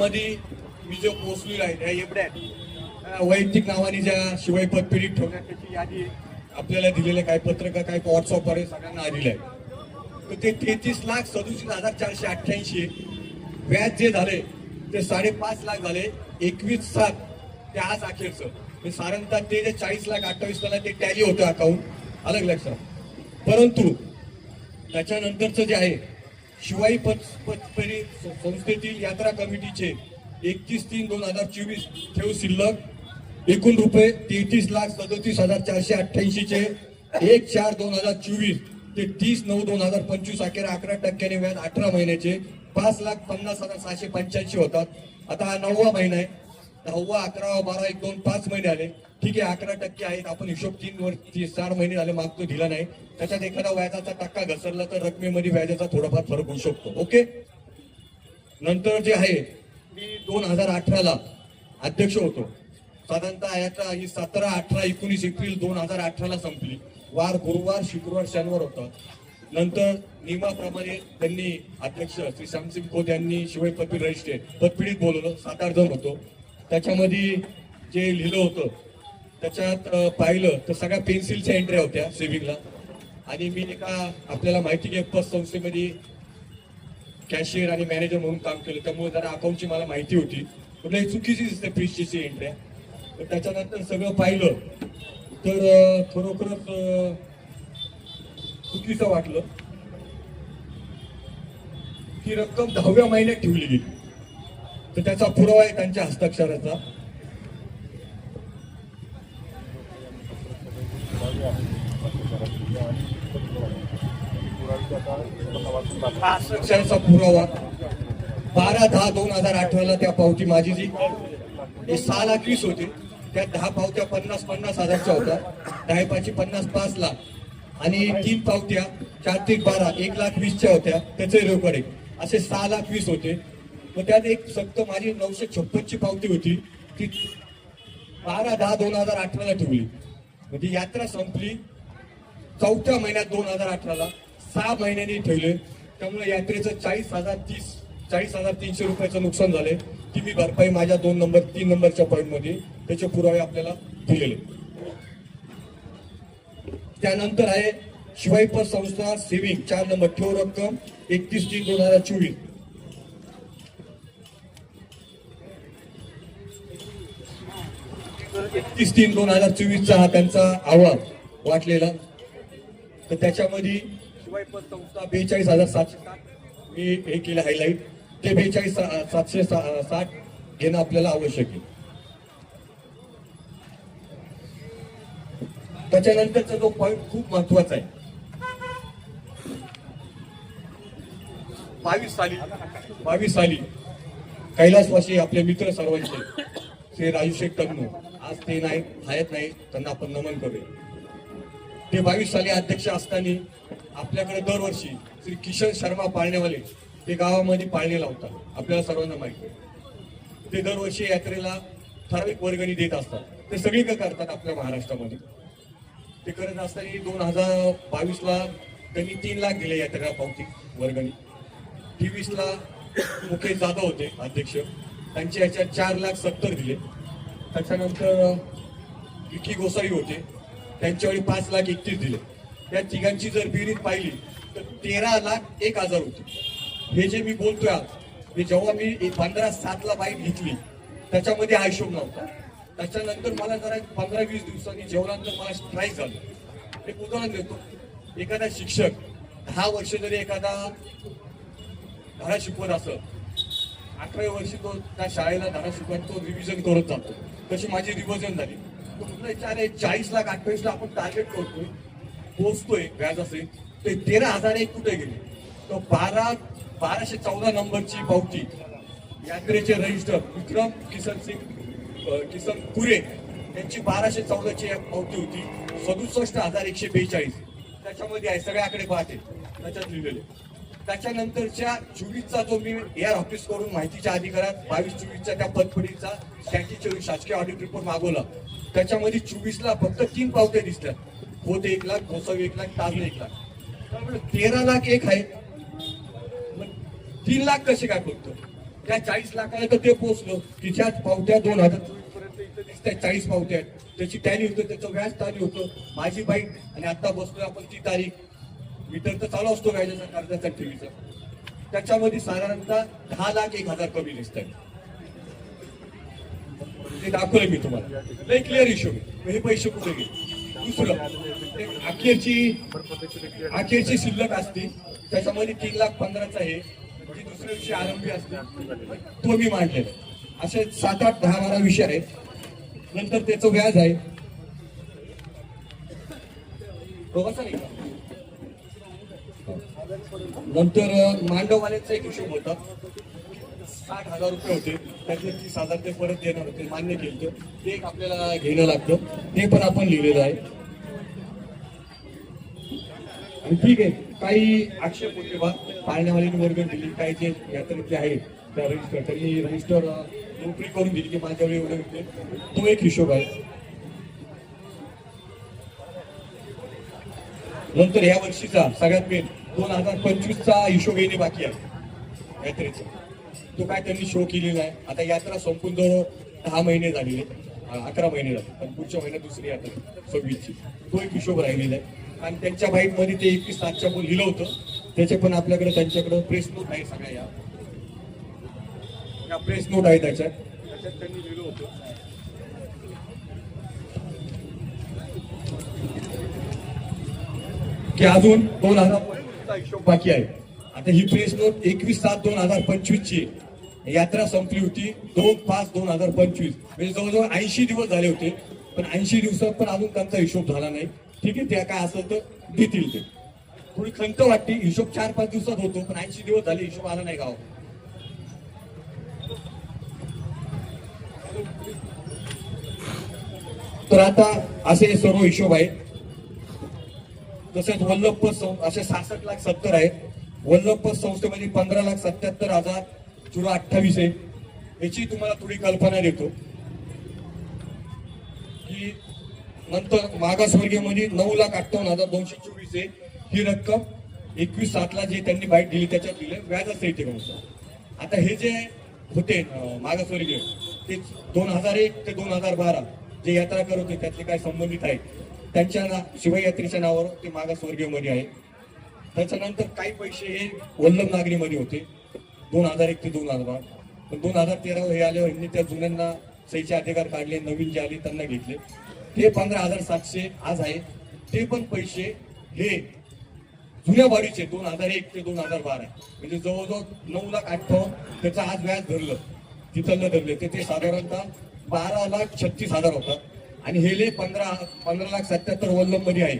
मध्ये मी जो पोचलेला आहे त्या एवढ्यात वैयक्तिक नावाने ज्या शिवाय पदपिढीत ठेवण्यात त्याची यादी आपल्याला दिलेलं काय पत्रका काय व्हॉट्सअपवर सगळ्यांना आलेलं आहे तर ते तेहतीस लाख सदुसष्ट हजार चारशे अठ्ठ्याऐंशी व्याज जे झाले ते साडेपाच लाख झाले. एकवीस सात ते आज अखेरचं. म्हणजे साधारणतः ते जे चाळीस लाख अठ्ठावीस लाख ते टॅली होतं अकाउंट अलग लक्षात? परंतु त्याच्यानंतरचं जे आहे शिवाई पत पतपेढी संस्थेतील यात्रा कमिटीचे एकतीस तीन दोन हजार चोवीस ठेव शिल्लक एकूण रुपये तेहतीस लाख सदोतीस हजार चारशे अठ्ठ्याऐंशीचे एक चार दोन हजार चोवीस ते तीस नऊ दोन हजार पंचवीस अखेर अकरा टक्क्याने व्याज अठरा महिन्याचे पाच लाख पन्नास हजार सहाशे पंच्याऐंशी होतात. आता हा नववा महिना आहे. दहावा अकरावा बारा एक दोन पाच महिने आले. ठीक आहे अकरा टक्के आहेत. आपण हिशोब तीन वर चार महिने झाले मागतो दिला नाही. त्याच्यात एखादा व्याजाचा टक्का घसरला तर रकमेमध्ये व्याजाचा थोडाफार फरक होऊ शकतो. ओके? नंतर जे आहे मी दोन हजार अठराला अध्यक्ष होतो. साधारणतः याचा ही सतरा अठरा एकोणीस एप्रिल दोन हजार अठराला संपली. वार गुरुवार शुक्रवार शनिवार होता. नंतर नियमाप्रमाणे त्यांनी अध्यक्ष श्री श्यामसिंग खोत यांनी शिवाय पदपीठ रजिस्ट्रेट पदपीडित बोलवलं. सात आठ जण होतो. त्याच्यामध्ये जे लिहिलं होतं त्याच्यात पाहिलं तर सगळ्या पेन्सिलच्या एंट्र्या होत्या सेव्हिंगला आणि मी एका आपल्याला माहिती की घे संस्थेमध्ये कॅशियर आणि मॅनेजर म्हणून काम केलं. त्यामुळे जरा अकाउंटची मला माहिती होती. कुठल्याही चुकीची दिसते फ्रीजची एंट्र्या तर त्याच्यानंतर सगळं पाहिलं तर खरोखरच चुकीचं वाटलं. ही रक्कम दहाव्या महिन्यात ठेवली गेली. तर त्याचा पुरावा आहे त्यांच्या हस्ताक्षराचा. हस्ताक्षराचा पुरावा. बारा दहा दोन हजार अठराला त्या पावती माझी जी हे सहा लाख वीस होती. त्या दहा पावत्या पन्नास पन्नास हजारच्या होत्या. दहा पाचशे पन्नास पाच लाख. आणि तीन पावत्या चार ते बारा एक लाख वीसच्या होत्या. त्याचे रेकॉर्ड असे सहा लाख वीस होते. मग त्यात एक फक्त माझी नऊशे छप्पनची पावती होती. ती बारा दहा दोन हजार अठराला ठेवली. म्हणजे यात्रा संपली. चौथ्या महिन्यात दोन हजार अठराला सहा महिन्यांनी ठेवले. त्यामुळे यात्रेचं चाळीस हजार तीस चाळीस हजार तीनशे रुपयाचं नुकसान झाले ती मी भरपाई माझ्या दोन नंबर तीन नंबरच्या पॉईंटमध्ये त्याचे पुरावे आपल्याला दिलेले. त्यानंतर आहे शिवाई पत संस्था सेव्हिंग चार नंबर ठेव रक्कम एकतीस तीन दोन हजार चोवीस. एकतीस तीन दोन हजार चोवीसचा हा त्यांचा अहवाल वाटलेला. तर त्याच्यामध्ये शिवाय पद संस्था बेचाळीस हजार सातशे साठ. मी हे केलं हायलाईट ते बेचाळीस सातशे साठ घेणं आपल्याला आवश्यक आहे. त्याच्यानंतरचा जो पॉईंट खूप महत्त्वाचा आहे. बावीस साली बावीस साली कैलासवासी आपले मित्र सर्वांचे श्री राजू शेख तन्नू आज ते नाही हयात नाही त्यांना आपण नमन करूया. ते बावीस साली अध्यक्ष असताना आपल्याकडे दरवर्षी श्री किशन शर्मा पाळणेवाले ते गावामध्ये पाळणे लावतात आपल्याला सर्वांना माहिती आहे. ते दरवर्षी यात्रेला ठराविक वर्गणी देत असतात. ते सगळीकडे करतात आपल्या महाराष्ट्रामध्ये? ते करत असताना दोन हजार बावीसला त्यांनी तीन लाख दिले यात्रेला पावती वर्गणी. तेवीसला मुकेश जाधव होते अध्यक्ष. त्यांच्या याच्यात चार लाख सत्तर दिले. त्याच्यानंतर विकी गोसाई होते. त्यांच्यावेळी पाच लाख एकतीस दिले. या तिघांची जर बेरीज पाहिली तर तेरा लाख एक हजार होते. हे जे मी बोलतोय आज हे जेव्हा मी पंधरा सातला बाईक घेतली त्याच्यामध्ये हा हिशोब नव्हता. त्याच्यानंतर मला जरा पंधरा वीस दिवसांनी जेवणानंतर मला स्ट्राईक झालं. एक उदाहरण देतो. एखादा शिक्षक दहा वर्ष जरी एखादा धडा शिकवत असत अठराव्या वर्षी तो त्या शाळेला धडा शिकवत तो रिव्हिजन करत जातो. तशी माझी रिव्हिजन झाली. तो म्हटलं विचार चाळीस लाख अठ्ठावीस लाख आपण टार्गेट करतोय. पोचतोय व्याज असेल ते तेरा हजार एक कुठे गेले? तो बारा बाराशे चौदा नंबरची पावती यात्रेचे रजिस्टर विक्रम किसन सिंग किसन कुरे यांची बाराशे चौदाची एक पावती होती. सदुसष्ट हजार एकशे बेचाळीस. त्याच्यामध्ये आहे सगळ्याकडे पाहते. त्याच्यात लिहिलेले त्याच्यानंतरच्या चोवीसचा जो मी एअर ऑफिस करून माहितीच्या अधिकारात बावीस चोवीसच्या त्या पदपडीचा स्टॅच्यूची शासकीय ऑडिट रिपोर्ट मागवला. त्याच्यामध्ये चोवीसला फक्त तीन पावत्या दिसल्या. होत एक लाख घोसावी एक लाख ताजले एक लाख. त्यामुळे तेरा लाख एक आहे मग तीन लाख कसे काय फक्त? त्या चाळीस लाखाला तर ते पोहोचलं. तिच्याच पावत्या दोन हजार चोवीसपर्यंत इथं दिसतात चाळीस पावत्या आहेत. त्याची टॅली होतं त्याचं व्याज चालू होतं. माझी बाईक आणि आता बसलोय आपण ती तारीख मीटर तर चालू असतो व्याजाचा कर्जाचा ठेवीचा. त्याच्यामध्ये साधारणतः दहा लाख एक हजार कमी दिसत ते दाखवलं मी तुम्हाला. लय क्लिअर इश्यू हे पैसे कुठे गेले? दुसरं अखेरची अखेरची शिल्लक असते. त्याच्यामध्ये तीन लाख पंधराचा आहे. जी दुसऱ्या दिवशी आरंभी असते. तो मी मांडलेला असे सात आठ दहा बारा विषय आहेत. नंतर त्याचं व्याज आहे. बघा नाही का? नंतर अं, मांडववाल्यांचा एक हिशोब होता. साठ हजार रुपये होते. त्यातले तीस हजार ते परत देणार होते. मान्य केलं ते एक आपल्याला घेणं लागतं. ते पण आपण लिहिलेलं आहे. आणि ठीक आहे. काही आक्षेप होते बा. पाळण्यावाल्यांनी वर्ग दिली. काही जे यात्रेतले आहेत त्या रजिस्टर त्यांनी रजिस्टर नोकरी करून दिली की माझ्यावर एवढे होते. तो एक हिशोब आहे. नंतर या वर्षीचा सगळ्यात मेन दोन हजार पंचवीसचा हिशोब येणे बाकी आहे. यात्रेचा. तो काय त्यांनी शो केलेला आहे. आता यात्रा संपून जवळ दहा महिने झालेले अकरा महिने झाले. पण पुढच्या महिन्यात दुसरी यात्रा सव्वीसची. तो एक हिशोब राहिलेला आहे. आणि त्यांच्या बाईकमध्ये ते एकवीस सातच्या पण लिहिलं होतं. त्याचे पण आपल्याकडे त्यांच्याकडं प्रेस नोट आहे सगळ्या या. या प्रेस नोट आहे त्याच्यात. त्याच्यात त्यांनी लिहिलं होतं. की अजून दोन हजार बाकी आहे. आता ही प्रेस नोट एकवीस सात दोन हजार पंचवीस ची यात्रा संपली होती दोन पाच दोन हजार पंचवीस. म्हणजे जवळजवळ ऐंशी दिवस झाले होते पण ऐंशी दिवसात पण अजून त्यांचा हिशोब झाला नाही. ठीक आहे त्या काय असेल तर देतील ते. थोडी खंत वाटते हिशोब चार पाच दिवसात होतो पण ऐंशी दिवस झाले हिशोब आला नाही गाव तर आता असे सर्व हिशोब आहेत. तसेच वल्लभपत असे सहासष्ट लाख सत्तर आहेत. वल्लभपत संस्थेमध्ये पंधरा लाख सत्याहत्तर हजार झिरो अठ्ठावीस आहे. याची तुम्हाला थोडी कल्पना देतो. की नंतर मागासवर्गीयमध्ये म्हणजे नऊ लाख अठ्ठावन्न हजार दोनशे चोवीस आहे. ही रक्कम एकवीस सातला जी त्यांनी बाईट दिली त्याच्यात दिले व्याजच येते का आता हे जे होते मागासवर्गीय ते दोन हजार एक ते दोन हजार बारा जे यात्रा करत होते त्यातले काय संबंधित आहेत. त्यांच्या ना शिवयात्रेच्या नावावर ते मागासवर्गीयमध्ये आहे. त्याच्यानंतर काही पैसे हे वल्लभ नागरीमध्ये होते. दोन हजार एक ते दोन हजार बार. पण दोन हजार तेरा हे आल्यावर यांनी त्या जुन्यांना सहीचे अधिकार काढले नवीन जे आले त्यांना घेतले. ते पंधरा हजार सातशे आज आहे. ते पण पैसे हे जुन्या वाढीचे दोन हजार एक ते दोन हजार बारा. म्हणजे जवळजवळ नऊ लाख अठ्ठावन्न त्याचं आज व्याज धरलं. तिथलं धरले. ते ते साधारणतः बारा लाख छत्तीस हजार होतात आणि हे ले पंधरा पंधरा लाख सत्याहत्तर वल्लभमध्ये आहे.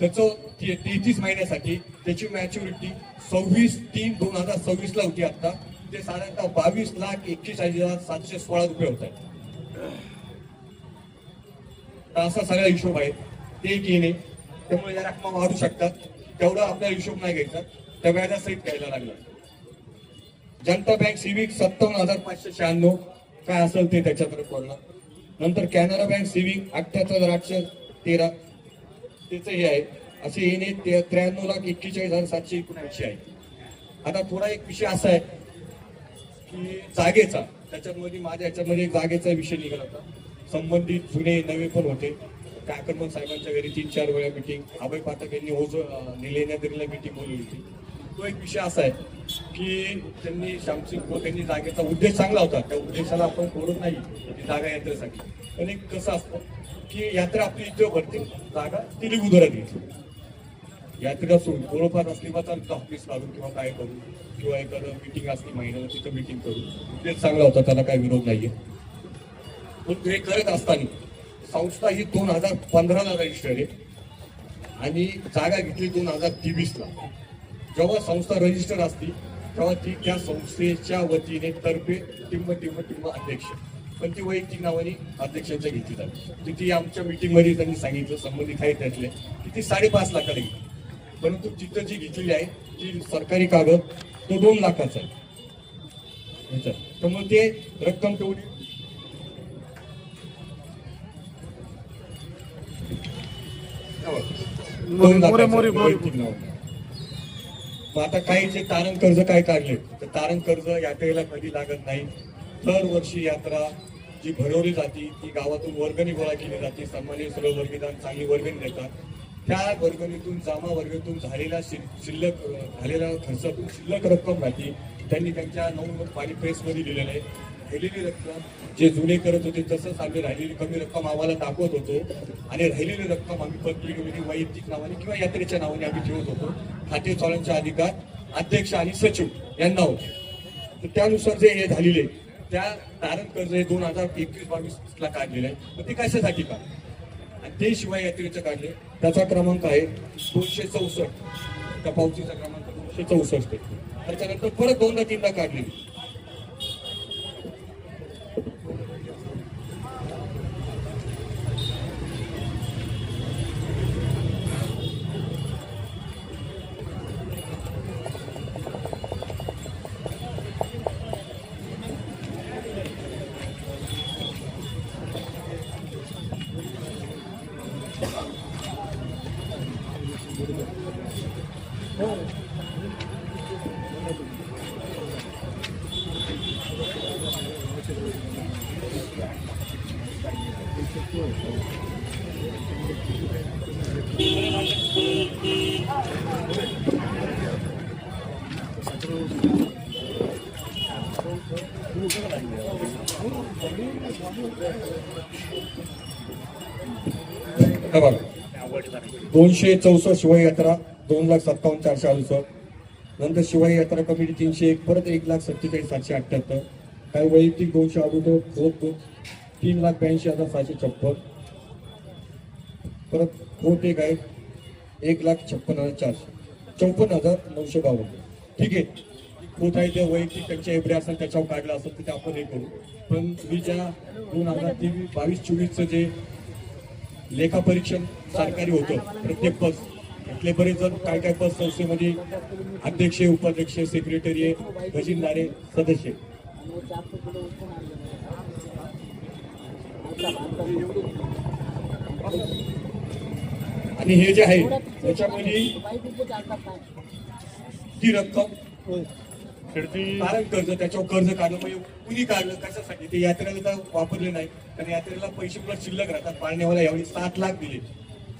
त्याचं ते- तेहतीस महिन्यासाठी त्याची मॅच्युरिटी सव्वीस तीन दोन हजार सव्वीस ला होती आता. ते साधारणतः बावीस लाख एकवीस हजार सातशे सोळा रुपये होत आहेत. असा सगळा हिशोब आहे. ते येणे. त्यामुळे या रकमा वाढू शकतात. तेवढा आपला हिशोब नाही घ्यायचा. त्या व्याजासहित घ्यायला लागला. जनता बँक सिविक सत्तावन्न हजार पाचशे शहाण्णव. काय असेल ते त्याच्याकडे बोलणार. नंतर कॅनरा बँक सेव्हिंग अठ्ठ्याहत्तर हजार आठशे तेरा त्याचं हे आहे. असे येणे ते- त्र्याण्णव लाख एक्केचाळीस हजार सातशे एकोणऐंशी आहे. आता थोडा एक विषय असा आहे की जागेचा त्याच्यामध्ये माझ्या याच्यामध्ये एक जागेचा विषय निघाला होता. संबंधित जुने नवे पण होते. काकरमन साहेबांच्या घरी तीन चार वेळा मिटिंग अभय पाठक यांनी ओझ निलेण्यादरीला मिटिंग बोलली होती. तो एक विषय असा आहे. की त्यांनी श्यामसिंग खोत यांनी जागेचा उद्देश चांगला होता. त्या उद्देशाला आपण तोडत नाही ती जागा यात्रेसाठी. पण एक कसं असतं की यात्रा आपली इथे भरते. जागा तिली उदरात येते. यात्रा सोडून थोडंफार असली मग चालतं ऑफिस काढून किंवा काय करू किंवा एखादं मिटिंग असली महिन्याला तिथं मिटिंग करू. तेच चांगला होता त्याला काही विरोध नाहीये. पण हे करत असताना संस्था ही दोन हजार पंधराला रजिस्टर आहे आणि जागा घेतली दोन हजार तेवीसला. जेव्हा संस्था रजिस्टर असती तेव्हा ती त्या संस्थेच्या वतीने तर्फे टिंब टिंब टिंब अध्यक्ष. पण ती वैयक्तिक नावाने अध्यक्षांच्या घेतली जाते तर ती आमच्या meeting मध्ये त्यांनी सांगितलं संबंधित आहे त्यातले. की ती साडेपाच लाखाला घेतली. परंतु तिथं जी घेतलेली आहे ती सरकारी कागद तो दोन लाखाचा आहे. त्यामुळे ते रक्कम तेवढी दोन मोरे लाखाचं वैयक्तिक नाव. मग आता काही जे तारण कर्ज काय काढले? तर तारण कर्ज यात्रेला कधी लागत नाही. दरवर्षी यात्रा जी भरवली जाते ती गावातून वर्गणी गोळा केली जाते. सन्मान्य सर्व वर्गीदान चांगली वर्गणी देतात. त्या वर्गणीतून जामा वर्गणीतून झालेला शिल- शिल्लक झालेला खर्चातून शिल्लक रक्कम राहते. त्यांनी त्यांच्या नऊ पाणी प्रेसमध्ये दिलेलं आहे. राहिलेली रक्कम जे जुने करत होते तसंच आम्ही राहिलेली कमी रक्कम आम्हाला दाखवत होतो. आणि राहिलेली रक्कम आम्ही पत्रिकेमध्ये वैयक्तिक नावाने किंवा यात्रेच्या नावाने आम्ही ठेवत होतो. खाते चालण्याचे अधिकार अध्यक्ष आणि सचिव यांना होते. तर त्यानुसार जे हे झालेले त्या तारण कर्ज हे दोन हजार एकवीस बावीसला काढलेलं आहे. मग ते कशासाठी का आणि ते शिवाय यात्रेचं काढले. त्याचा क्रमांक आहे दोनशे चौसष्ट. त्या पावतीचा क्रमांक दोनशे चौसष्ट त्याच्यानंतर परत दोनदा तीनदा काढलेली दोनशे चौसष्ट शिवाई यात्रा दोन लाख सत्तावन्न चारशे अडुसष्ट. नंतर शिवाई यात्रा कमिटी तीनशे एक परत एक लाख सत्तेचाळीस सातशे अठ्ठ्याहत्तर. काही वैयक्तिक दोनशे अडुसष्ट दोन तीन लाख ब्याऐंशी हजार सहाशे छप्पन. परत खोट एक आहे एक लाख छप्पन हजार चारशे. चौपन्न हजार नऊशे बावन्न. ठीक आहे. खोत आहे ते वैयक्तिक त्यांच्या एवढे असेल त्याच्यावर काढलं असेल तिथे ते आपण हे करू. पण मी ज्या दोन हजार तेवीस बावीस चोवीसचं जे लेखापरीक्षण सरकारी होतं प्रत्येक पद त्यातले बरेच जण काय काय पद संस्थेमध्ये अध्यक्ष उपाध्यक्ष सेक्रेटरी खजिनदारे सदस्य आणि हे जे आहे त्याच्यामध्ये ती रक्कम कारण कर्ज त्याच्यावर कर्ज काढलं म्हणजे कुणी काढलं कशासाठी? ते यात्रेला तर वापरले नाही. कारण यात्रेला पैसे प्लस शिल्लक राहतात. पाळण्यावाला यावेळी सात लाख दिले.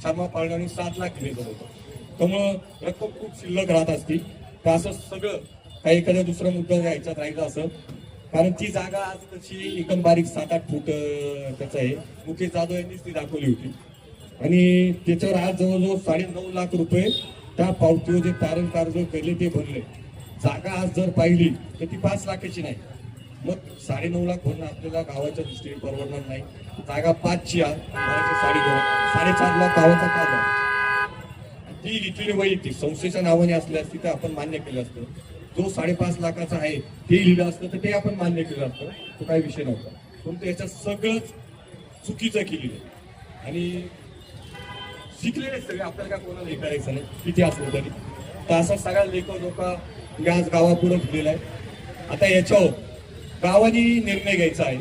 शर्मा पाळण्याने सात लाख दिले होतं त्यामुळं रक्कम खूप शिल्लक राहत असती. तर असं सगळं काही एखाद्या दुसरा मुद्दा ह्याच्यात राहिला असं. कारण ती जागा आज तशी एकदम बारीक सात आठ फूट त्याचं आहे. मुकेश जाधव यांनीच ती दाखवली होती. आणि त्याच्यावर आज जवळजवळ साडे नऊ लाख रुपये त्या पावतीवर जे तारण कर्ज केले ते भरले. जागा आज जर पाहिली तर ती पाच लाखाची नाही. मग साडे नऊ लाख भरणं आपल्याला गावाच्या दृष्टीने परवडणार नाही. जागा पाचची आहे भरायची साडेनऊ साडेचार लाख गावाचा का ती लिहिलेली वैयक्तिक संस्थेच्या नावाने असल्या असती तर आपण मान्य केलं असतं. जो साडेपाच लाखाचा आहे ते लिहिलं असतं तर ते आपण मान्य केलं असतं. तो काही विषय नव्हता. परंतु याच्यात सगळंच चुकीचं केलेलं आणि शिकलेले सगळे आपल्याला काय कोणाला हे करायचं नाही किती असलं तरी. तर असा सगळा लेखक लोक आज गावापुढं दिलेला आहे. आता याच्यावर गावाने निर्णय घ्यायचा आहे.